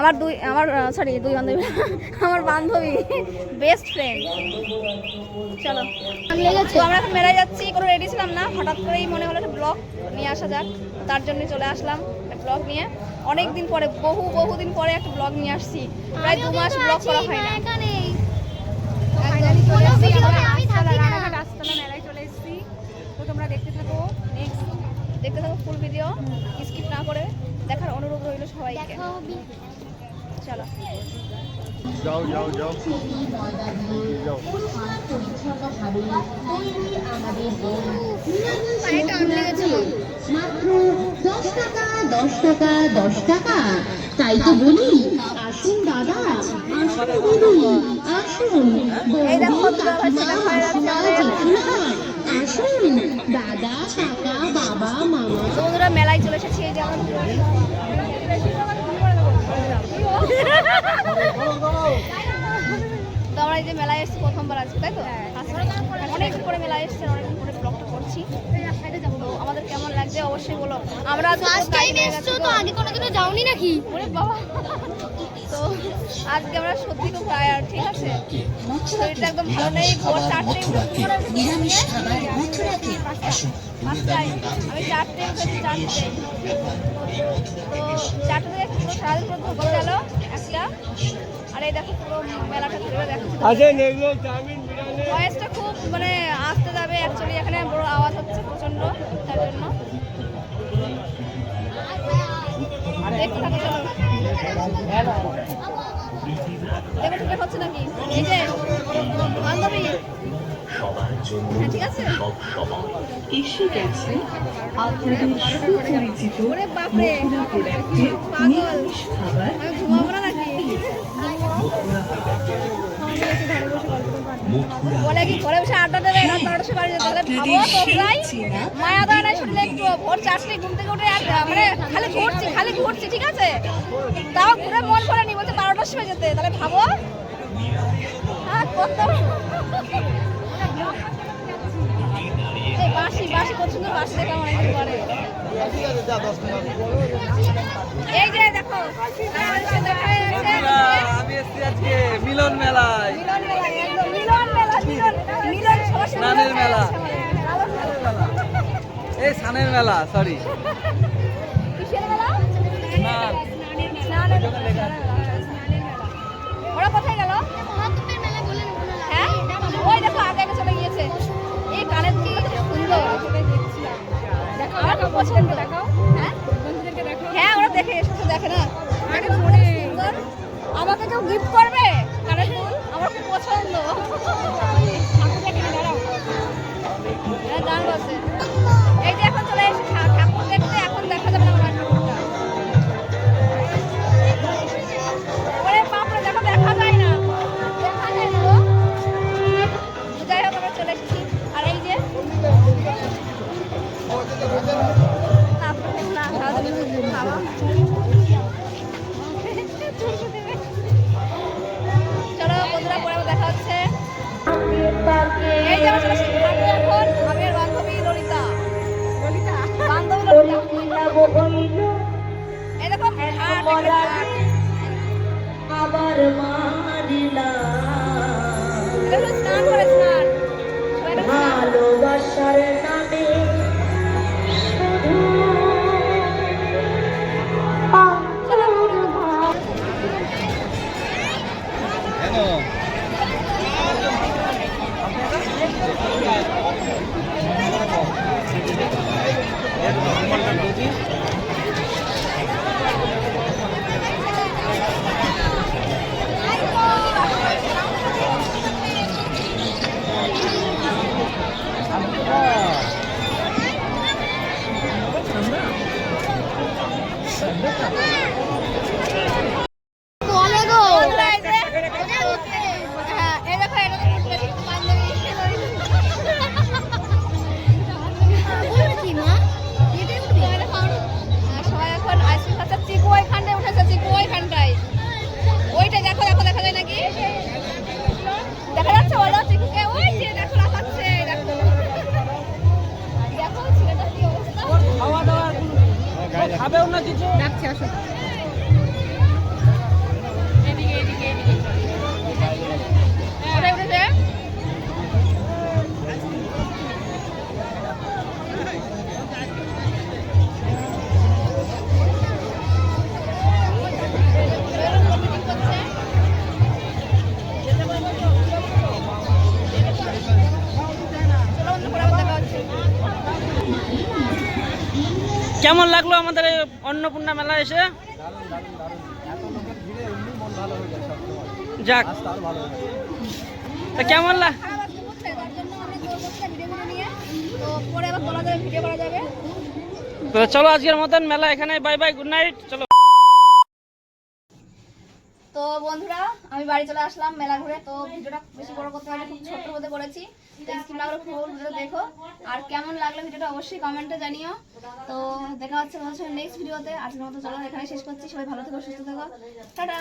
আমার দুই আমার সরি দুই বান্ধবী। আমার বান্ধবী বেস্ট ফ্রেন্ড চলো। তো আমরা এখন মেলায় যাচ্ছি কোনো রেডি ছিলাম না। হঠাৎ করেই মনে হলো একটা ব্লগ নিয়ে আসা যাক। তার জন্য চলে আসলাম ব্লগ নিয়ে। অনেক দিন পরে বহু বহু দিন পরে একটা ব্লগ নিয়ে আসছি। প্রায় দু মাস ব্লগ করা হয় না। রাস্তালা মেলায় চলে এসেছি। তো তোমরা দেখতে থাকো। দেখতে থাকো ফুল ভিডিও স্কিপ না করে দেখার অনুরোধ রইল সবাইকে। চলো। যাও যাও যাও। যাও। মাত্র দশ টাকা দশ টাকা দশ টাকা। তাই তো বলি আসুন দাদা আসুন দিদি দাদা কাকা বাবা মামা বন্ধুরা মেলায় চলে এসেছি এই যে আমার তো আমরা এই যে মেলায় এসেছি প্রথমবার আজকে তাই তো? অনেক পরে মেলায় এসেছি অনেক পরে ব্লগটা করছি। তো আমাদের কেমন লাগছে অবশ্যই বলো। আমরা তো। আগে কোনোদিনও যাওনি নাকি? ওরে বাবা। তো আজকে আমরা সত্যি খুব টায়ার ঠিক আছে? শরীরটা একদম ভালো নেই ভোর চারটে আমি চারটে উঠেছি চারটে তো চারটে থেকে সারাদিন পুরো ধকল গেল একটা। এই দেখো পুরো মেলাটা ঘুরে দেখাচ্ছি। আছে এগুলো চাউমিন বিরিয়ানি। ভয়েসটা খুব মানে আসতে যাবে অ্যাকচুয়ালি এখানে বড় আওয়াজ হচ্ছে প্রচণ্ড তার জন্য। দেখতে থাকো চলো। দেখো ঠিকঠাক হচ্ছে নাকি? এই যে বান্ধবী। হ্যাঁ ঠিক আছে। এসে গেছে আপনাদের সুপরিচিত পাগল। খাবার। বলে ঘরে বসে আড্ডা দেবে রাত বারোটার সময় বাড়ি যেতে তাহলে ভাবো তোমরাই মায়া দয়া নাই শুনলে একটু ভোর চারটে ঘুম থেকে উঠে আর মানে খালি ঘুরছি খালি ঘুরছি ঠিক আছে? তাও ঘুরে মন করে নি বলছে বারোটার সময় যেতে। তাহলে ভাবো। হ্যাঁ কত? এই বাঁশি বাঁশি কত সুন্দর বাঁশি দেখা অনেকদিন পরে। এই যে দেখো। আমি এসেছি আজকে মিলন মেলায়। দেখা মেলা। এই সানের মেলা সরি। ওরা কোথায় গেল? হ্যাঁ? ওই দেখো আগে আগে চলে গিয়েছে। এই কানের সুন্দর। আমার দেখাও হ্যাঁ? হ্যাঁ ওরা দেখে এসে দেখে না। আমাকে কেউ গিফট করবে? কানের দুল আমার খুব পছন্দ। চলে যাবে বন্ধুরা পরে দেখা হচ্ছে। এই যে ঘাট এখানে ঘাট। খাবেও না কিছু? রাখছি আসো। কেমন লাগল আমাদের এই অন্নপূর্ণা মেলা এসে? যাক। কেমন লাগ চলো আজকের মতন মেলা এখানে বাই বাই, গুড নাইট, চলো। তো বন্ধুরা আমি বাড়ি চলে আসলাম মেলা ঘুরে। তো ভিডিওটা বেশি বড় করতে পারি খুব ছোট্ট হতে বলেছি তো স্কিম লাগল দেখো। আর কেমন লাগল ভিডিওটা অবশ্যই কমেন্টে জানিও। তো দেখা হচ্ছে নেক্সট ভিডিওতে আজকের মতো চলো এখানে শেষ করছি। সবাই ভালো থেকো, সুস্থ থেকো। টাটা!